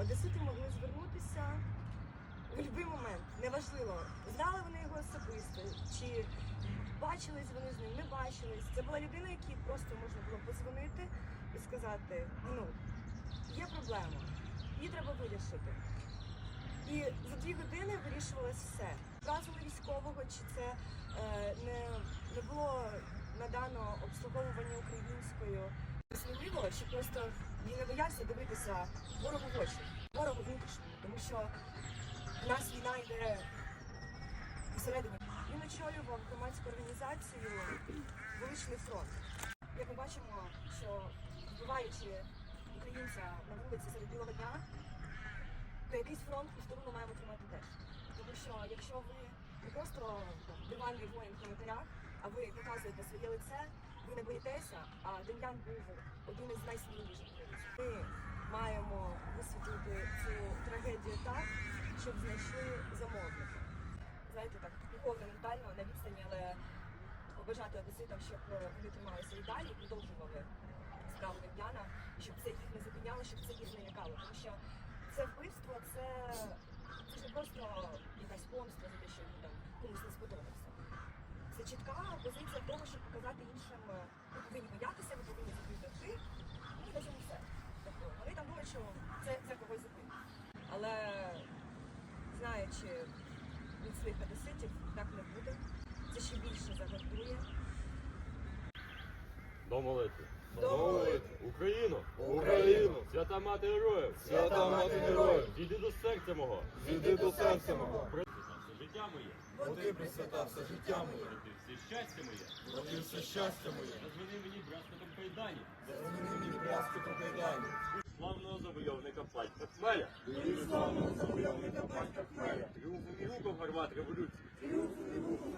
Одесити могли звернутися в будь-який момент. Неважливо, знали вони його особисто, чи бачились вони з ним, не бачились. Це була людина, якій просто можна було подзвонити і сказати: ну, є проблема, її треба вирішити. І за дві години вирішувалось все. Вразили військового, чи це е, не, не було надано обслуговування українською. Сміливо, що просто він не боявся дивитися ворогу в очі, ворогу внутрішньому, тому що в нас війна йде всередині. Він очолював громадську організацію Величний фронт. Як ми бачимо, що вбиваючи українця на вулиці серед білого дня, то якийсь фронт і сторону маємо тримати теж. Тому що якщо ви не просто диванний воїн в коментарях, а ви показуєте своє лице, ви не боїтеся, а Дем'ян був один із найсміливіших. Ми маємо висвітлити цю трагедію так, щоб знайшли замовника. Знаєте, так духовно ментально на відстані, але побажати одеситам, щоб вони трималися і далі, і продовжували справу Дем'яна, і щоб це їх не зупиняло, щоб це їх не лякало. Тому що це вбивство, це, це ж не просто якась помста за те, що він там комусь не сподобався. Це чітка позиція того, щоб показати іншим, е, ви повинні боятися, ви повинні зробити ти, ну і на цьому все. Тобто вони там думають, що це, це когось зупинить. Але знаючи від своїх одеситів, так не буде. Це ще більше загартує. До молитви. До молитви. Україну! Україну! Свята мати героїв! Свята мати героїв! Зійди до серця мого! Зійди до серця мого! Життя моє! Бо ти присвятався життя моє, щастя моє! бо щастя моє, зазвони мені брязкотом кайдані! зазвони мені брязкотом кайдані, Славного завойовника батька Хмеля! і славного завойовника батька Хмеля, Тріумфом і гуком гармат революції! тріумфу і руху